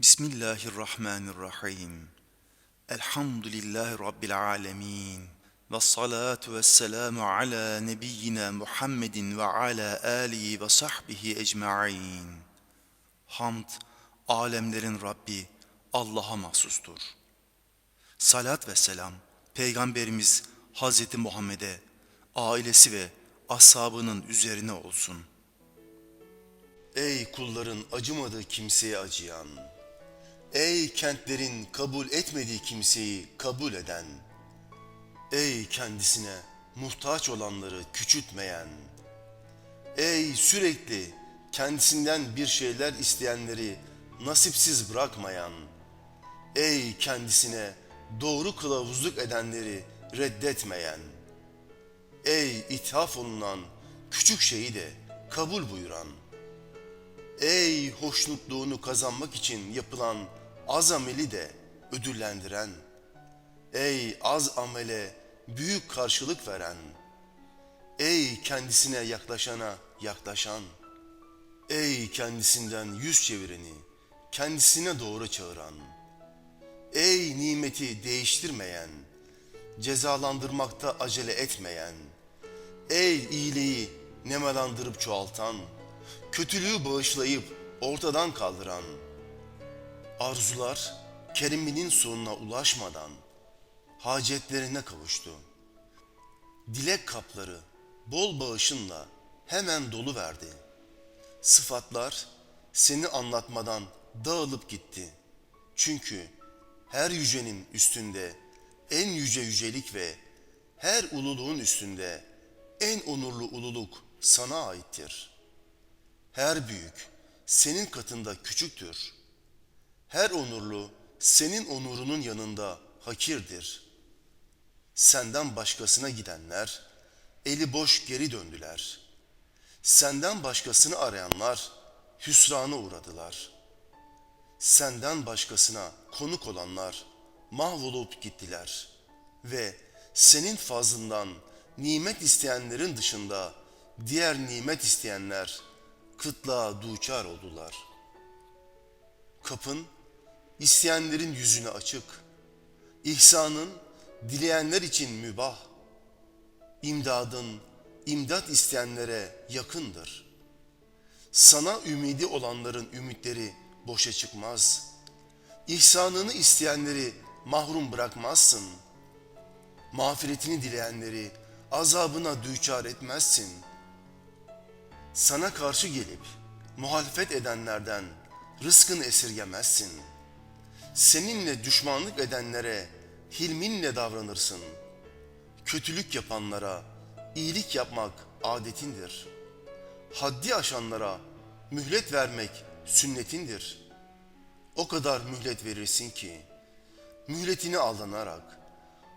Bismillahirrahmanirrahim. Elhamdülillahi Rabbil alemin. Ve salatu ve selamu ala nebiyyina Muhammedin ve ala alihi ve sahbihi ecma'in. Hamd, alemlerin Rabbi Allah'a mahsustur. Salat ve selam, Peygamberimiz Hazreti Muhammed'e, ailesi ve ashabının üzerine olsun. Ey kulların acımadığı kimseye acıyan, ey kentlerin kabul etmediği kimseyi kabul eden, ey kendisine muhtaç olanları küçültmeyen, ey sürekli kendisinden bir şeyler isteyenleri nasipsiz bırakmayan, ey kendisine doğru kılavuzluk edenleri reddetmeyen, ey ithaf olunan küçük şeyi de kabul buyuran, Ey hoşnutluğunu kazanmak için yapılan az ameli de ödüllendiren, ey az amele büyük karşılık veren, ey kendisine yaklaşana yaklaşan, ey kendisinden yüz çevireni kendisine doğru çağıran, ey nimeti değiştirmeyen, cezalandırmakta acele etmeyen, ey iyiliği nemalandırıp çoğaltan, kötülüğü bağışlayıp ortadan kaldıran, arzular keriminin sonuna ulaşmadan hacetlerine kavuştu. Dilek kapları bol bağışınla hemen dolu verdi. Sıfatlar seni anlatmadan dağılıp gitti. Çünkü her yücenin üstünde en yüce yücelik ve her ululuğun üstünde en onurlu ululuk sana aittir.'' Her büyük senin katında küçüktür. Her onurlu senin onurunun yanında hakirdir. Senden başkasına gidenler eli boş geri döndüler. Senden başkasını arayanlar hüsrana uğradılar. Senden başkasına konuk olanlar mahvolup gittiler ve senin fazlından nimet isteyenlerin dışında diğer nimet isteyenler kıtlığa duçar oldular. Kapın isteyenlerin yüzüne açık, ihsanın dileyenler için mübah, imdadın imdat isteyenlere yakındır. Sana ümidi olanların ümitleri boşa çıkmaz. İhsanını isteyenleri mahrum bırakmazsın. Mağfiretini dileyenleri azabına düçar etmezsin.'' sana karşı gelip muhalefet edenlerden rızkını esirgemezsin. Seninle düşmanlık edenlere hilminle davranırsın. Kötülük yapanlara iyilik yapmak adetindir. Haddi aşanlara mühlet vermek sünnetindir. O kadar mühlet verirsin ki mühletini aldanarak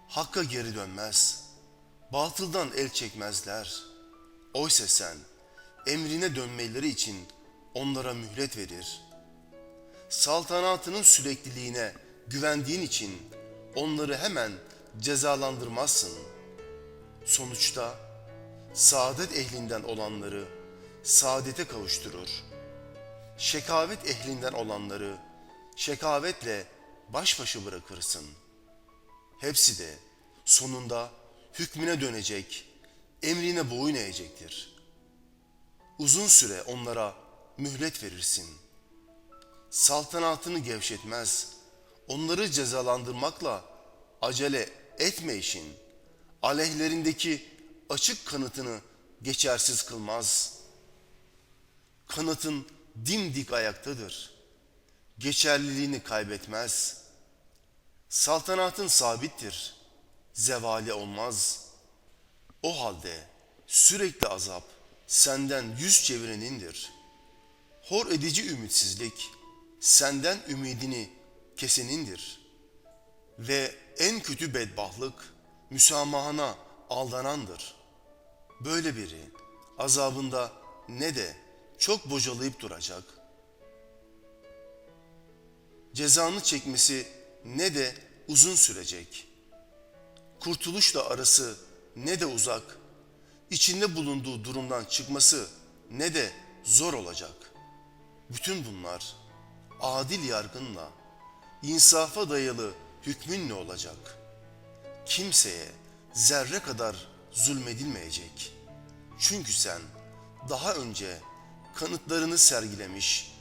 hakka geri dönmez. Batıldan el çekmezler. Oysa sen emrine dönmeleri için onlara mühlet verir. Saltanatının sürekliliğine güvendiğin için onları hemen cezalandırmazsın. Sonuçta saadet ehlinden olanları saadete kavuşturur. Şekavet ehlinden olanları şekavetle baş başa bırakırsın. Hepsi de sonunda hükmüne dönecek, emrine boyun eğecektir.'' uzun süre onlara mühlet verirsin. Saltanatını gevşetmez, onları cezalandırmakla acele etme işin, aleyhlerindeki açık kanıtını geçersiz kılmaz. Kanıtın dimdik ayaktadır, geçerliliğini kaybetmez. Saltanatın sabittir, zevali olmaz. O halde sürekli azap, senden yüz çevirenindir. Hor edici ümitsizlik senden ümidini kesenindir. Ve en kötü bedbahlık müsamahana aldanandır. Böyle biri azabında ne de çok bocalayıp duracak. Cezanı çekmesi ne de uzun sürecek. Kurtuluşla arası ne de uzak içinde bulunduğu durumdan çıkması ne de zor olacak. Bütün bunlar adil yargınla, insafa dayalı hükmün ne olacak? Kimseye zerre kadar zulmedilmeyecek. Çünkü sen daha önce kanıtlarını sergilemiş,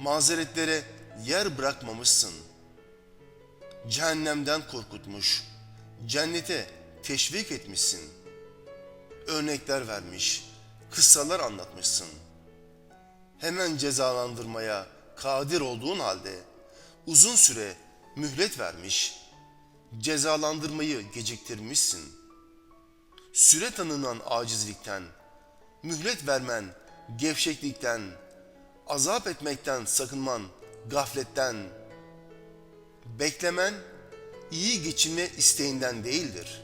mazeretlere yer bırakmamışsın. Cehennemden korkutmuş, cennete teşvik etmişsin. Örnekler vermiş, kıssalar anlatmışsın. Hemen cezalandırmaya kadir olduğun halde uzun süre mühlet vermiş, cezalandırmayı geciktirmişsin. Süre tanınan acizlikten, mühlet vermen gevşeklikten, azap etmekten sakınman gafletten, beklemen iyi geçinme isteğinden değildir.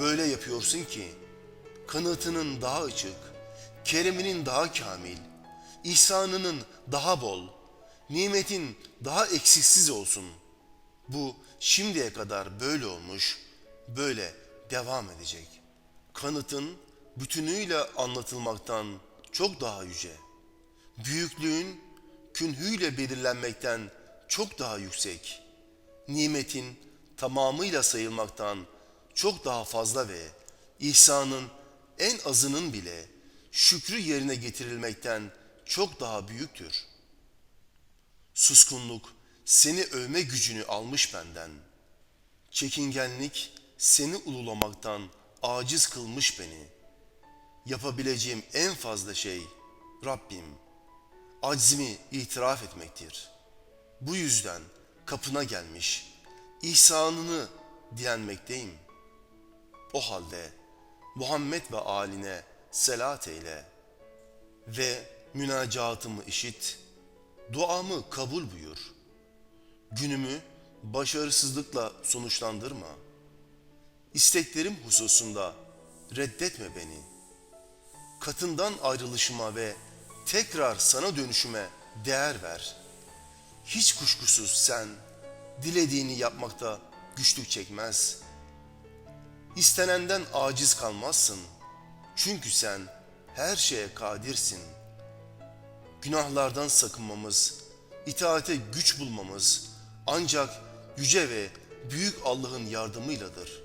Böyle yapıyorsun ki kanıtının daha açık, kereminin daha kamil, ihsanının daha bol, nimetin daha eksiksiz olsun. Bu şimdiye kadar böyle olmuş, böyle devam edecek. Kanıtın bütünüyle anlatılmaktan çok daha yüce. Büyüklüğün künhüyle belirlenmekten çok daha yüksek. Nimetin tamamıyla sayılmaktan çok daha fazla ve ihsanın en azının bile şükrü yerine getirilmekten çok daha büyüktür. Suskunluk seni övme gücünü almış benden. Çekingenlik seni ululamaktan aciz kılmış beni. Yapabileceğim en fazla şey Rabbim aczimi itiraf etmektir. Bu yüzden kapına gelmiş ihsanını diyenmekteyim. O halde Muhammed ve aline selat eyle ve münacatımı işit, duamı kabul buyur. Günümü başarısızlıkla sonuçlandırma. İsteklerim hususunda reddetme beni. Katından ayrılışıma ve tekrar sana dönüşüme değer ver. Hiç kuşkusuz sen dilediğini yapmakta güçlük çekmez. İstenenden aciz kalmazsın. Çünkü sen her şeye kadirsin. Günahlardan sakınmamız, itaate güç bulmamız ancak yüce ve büyük Allah'ın yardımıyladır.